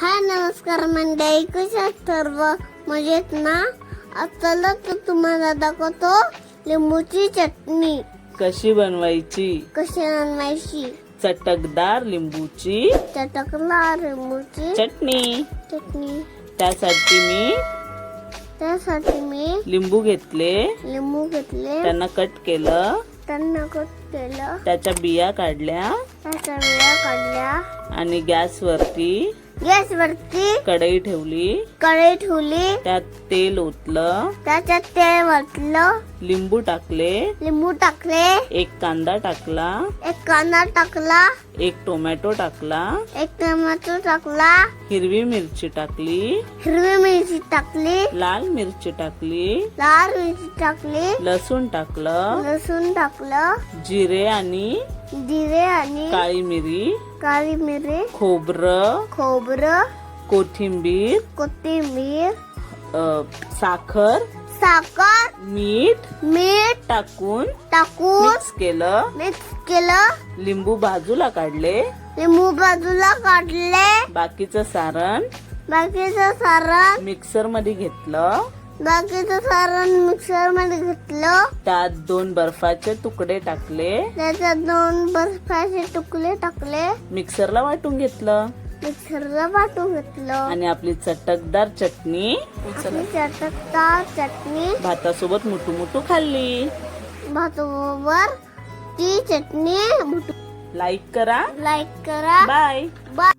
हाय नमस्कार मंडळी कशा सर्व? मजेत ना? चला तर तुम्हाला दाखवतो लिंबूची चटणी. कशी बनवायची? कशी बनवायची? चटकदार लिंबूची. चटकला लिंबूची चटणी. चटणी. त्यासाठी मी त्यासाठी मी लिंबू घेतले. लिंबू घेतले. त्यांना कट केलं. त्यांना कट केलं. त्याच्या बिया काढल्या. त्याच्या वेळा काढल्या. आणि गॅसवरती गॅसवरती कढई ठेवली. कढई ठेवली. त्यात तेल ओतलं. त्याच्यात तेल वाटलं लिंबू टाकले. लिंबू टाकले. एक कांदा टाकला. एक कांदा टाकला. एक टोमॅटो टाकला. एक टोमॅटो टाकला. हिरवी मिरची टाकली. हिरवी मिरची टाकली. लाल मिरची टाकली. लाल मिरची टाकली. लसूण टाकलं. लसूण टाकलं. जिरे आणि जिरे आणि काळी मिरी. काळी मिरी. खोबरं. खोबरं. कोथिंबीर. कोथिंबीर. साखर. साखर मीठ मीठ टाकून टाकून मिक्स केलं. मिक्स केलं. लिंबू बाजूला काढले. लिंबू बाजूला काढले. बाकीचं सारण बाकीचं सारण. मिक्सरमध्ये घेतलं. बाकीचं सारण मिक्सरमध्ये घेतलं. त्यात दोन बर्फाचे तुकडे टाकले. त्याच्यात दोन बर्फाचे तुकडे टाकले. मिक्सरला वाटून घेतलं. मिक्सरला वाटून घेतलं आणि आपली चटकदार चटणी. चटकदार चटणी. भातासोबत मुटू मुटू खाल्ली. भाताबरोबर ती चटणी लाईक करा. लाईक करा. Bye bye